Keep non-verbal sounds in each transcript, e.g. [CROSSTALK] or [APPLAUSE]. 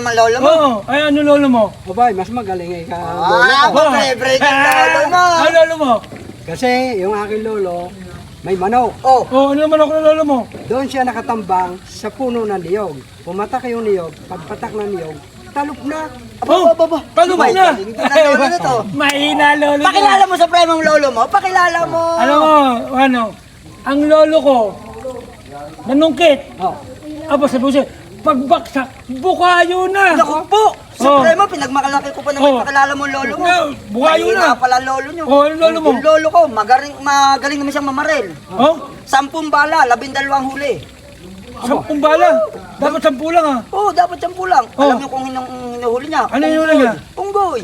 naman lolo mo. Oo, ay ano lolo mo? Abay, mas magaling eh ka. Ah, lolo. pa-favorite ang lolo mo. Ano lolo mo? Kasi yung aking lolo, may manok. Oh, Oh, ano naman ako ng lolo mo? Doon siya nakatambang sa puno ng niyog. Pumatak yung niyog, pagpatak ng niyog, talop na. Oh, aba, aba. paano mo May na? galing din ang lolo na to. [LAUGHS] Mahina lolo. Pakilala mo sa premong lolo mo. Pakilala mo. Alam mo, ano, ang lolo ko, nanungkit. Oh. Aba, sabi ko siya, pagbaksak, bukayo na. Naku po. Oh. premo, pinagmakalaki ko pa naman Oh. pakilala mo lolo mo. Na, buhayo Mahina na. pala lolo nyo. Oh, ano lolo mo? Yung lolo ko, magaling, magaling naman siyang mamarel. Oh, Sampung bala, labindalawang huli. sampung bala. Dapat sampu lang ah. Oo, oh, dapat siyang pulang. Oh. Alam niyo kung hinang hinuhuli niya. Ano yung huli niya? Unggoy.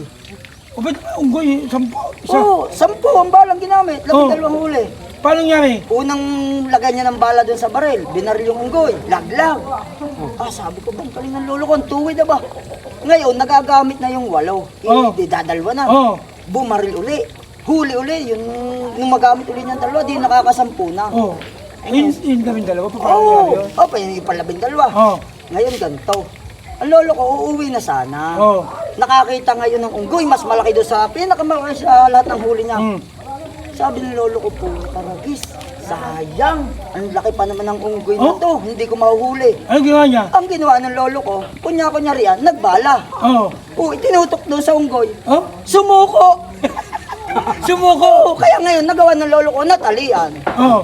O ba't unggoy, sampu, isa. Oo, sampu ang balang ginamit. Labindalawang huli. Paano nangyari? Unang lagay niya ng bala doon sa baril, binaril yung unggoy, laglag. Ah, sabi ko, bang kaling ng lolo ko, ang tuwid na ba? Ngayon, nagagamit na yung walo. Eh, Oh. di dadalwa na. Oh, Bumaril uli. Huli uli, yung, yung magamit uli niyang dalawa, di nakakasampu na. oh. Yun, yun kami dalawa, pa paano Oo, nangyari yun? oh, pa yung palabing dalawa. Oh, Ngayon, ganito. Ang lolo ko, uuwi na sana. oh. Nakakita ngayon ng unggoy, mas malaki doon sa pinakamalaki sa lahat ng huli niya. Hmm. Sabi ng lolo ko po, taragis, sayang. Ang laki pa naman ng unggoy Oh? na to, hindi ko mahuhuli. Ano ginawa niya? Ang ginawa ng lolo ko, kunya-kunya riyan, nagbala. Oh, Oo, itinutok doon sa unggoy. oh, Sumuko! [LAUGHS] sumuko. Oo, kaya ngayon nagawa ng lolo ko natalian. Oh.